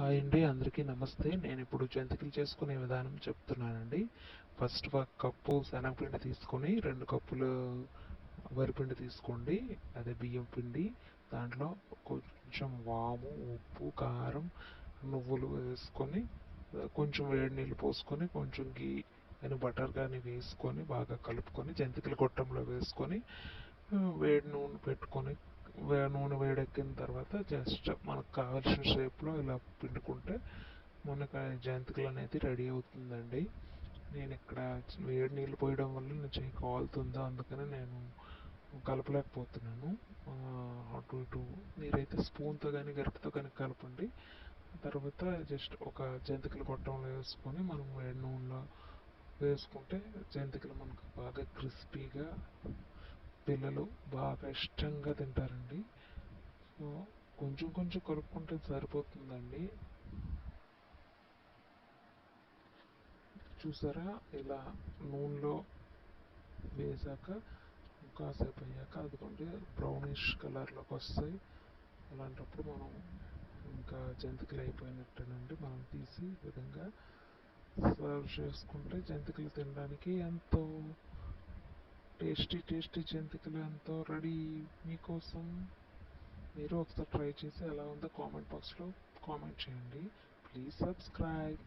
Hi అండి అందరికీ నమస్తే. నేను ఇప్పుడు జంతికలు చేసుకునే విధానం చెప్తున్నానండి. ఫస్ట్ ఒక కప్పు శనగపిండి తీసుకొని రెండు కప్పులు వరిపిండి తీసుకోండి అదే బియ్యం పిండి. దాంట్లో కొంచెం వాము ఉప్పు కారం నువ్వులు వేసుకొని కొంచెం వేడి నీళ్ళు పోసుకొని కొంచెం గీ కానీ బటర్ కానీ వేసుకొని బాగా కలుపుకొని జంతికల గొట్టంలో వేసుకొని వేడి నూనె పెట్టుకొని నూనె వేడెక్కిన తర్వాత జస్ట్ మనకు కావాల్సిన షేప్లో ఇలా పిండుకుంటే మనకు జంతికలు అనేది రెడీ అవుతుందండి. నేను ఇక్కడ వేడి నీళ్ళు పోయడం వల్ల నేను చేయి కాలుతుందో అందుకని నేను కలపలేకపోతున్నాను. అటు ఇటు మీరైతే స్పూన్తో కానీ గరిటతో కానీ కలపండి. తర్వాత జస్ట్ ఒక జంతికలు గొట్టంలో వేసుకొని మనం వేడి నూనెలో వేసుకుంటే జంతికలు మనకు బాగా క్రిస్పీగా పిల్లలు బాగా ఇష్టంగా తింటారండి. సో కొంచెం కొంచెం కలుపుకుంటే సరిపోతుందండి. చూసారా? ఇలా నూనెలో వేసాక కాసేపు అయ్యాక అదిగోండి బ్రౌనిష్ కలర్లోకి వస్తాయి. అలాంటప్పుడు మనం ఇంకా జంతికలు అయిపోయినట్టేనండి. మనం తీసి ఈ విధంగా సర్వ్ చేసుకుంటే జంతికలు తినడానికి ఎంతో టేస్టీ టేస్టీ జంతికలు ఎంతో రెడీ. మీకోసం మీరు ఒకసారి ట్రై చేసి ఎలా ఉందో కామెంట్ బాక్స్లో కామెంట్ చేయండి. Please subscribe.